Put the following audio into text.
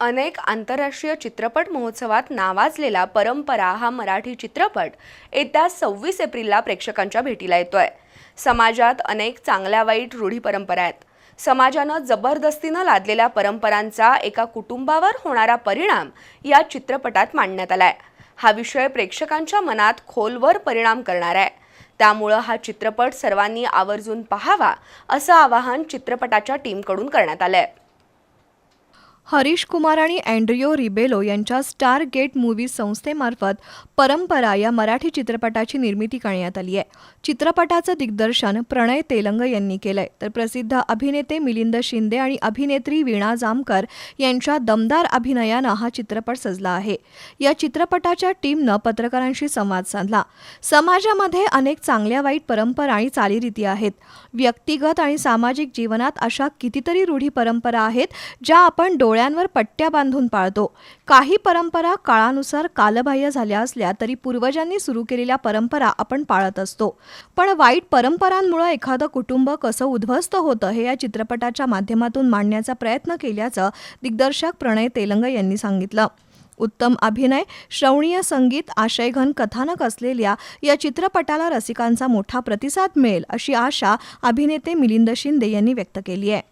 अनेक आंतरराष्ट्रीय चित्रपट महोत्सवात नावाजलेला परंपरा हा मराठी चित्रपट येत्या सव्वीस एप्रिलला प्रेक्षकांच्या भेटीला येतोय. समाजात अनेक चांगल्या वाईट रूढी परंपरा आहेत. समाजानं जबरदस्तीनं लादलेल्या परंपरांचा एका कुटुंबावर होणारा परिणाम या चित्रपटात मांडण्यात आलाय. हा विषय प्रेक्षकांच्या मनात खोलवर परिणाम करणार आहे. त्यामुळं हा चित्रपट सर्वांनी आवर्जून पाहावा असं आवाहन चित्रपटाच्या टीमकडून करण्यात आलंय. हरीश कुमार आणि अँड्रियो रिबेलो यांच्या स्टार गेट मूव्ही संस्थेमार्फत परंपरा या मराठी चित्रपटाची निर्मिती करण्यात आली आहे. चित्रपटाचं दिग्दर्शन प्रणय तेलंग यांनी केलंय. तर प्रसिद्ध अभिनेते मिलिंद शिंदे आणि अभिनेत्री वीणा जामकर यांच्या दमदार अभिनयानं हा चित्रपट सजला आहे. या चित्रपटाच्या टीमनं पत्रकारांशी संवाद साधला. समाजामध्ये अनेक चांगल्या वाईट परंपरा आणि चालीरीती आहेत. व्यक्तिगत आणि सामाजिक जीवनात अशा कितीतरी रूढी परंपरा आहेत ज्या आपण डोळ्यांवर पट्ट्या बांधून पाळतो. काही परंपरा काळानुसार कालबाह्य झाल्या असल्या तरी पूर्वजांनी सुरू केलेल्या परंपरा आपण पाळत असतो. पण वाईट परंपरांमुळे एखादं कुटुंब कसं उद्ध्वस्त होतं हे या चित्रपटाच्या माध्यमातून मांडण्याचा प्रयत्न केल्याचं दिग्दर्शक प्रणय तेलंग यांनी सांगितलं. उत्तम अभिनय श्रवणीय संगीत आशयघन कथानक असलेल्या या चित्रपटाला रसिकांचा मोठा प्रतिसाद मिळेल अशी आशा अभिनेते मिलिंद शिंदे यांनी व्यक्त केली आहे.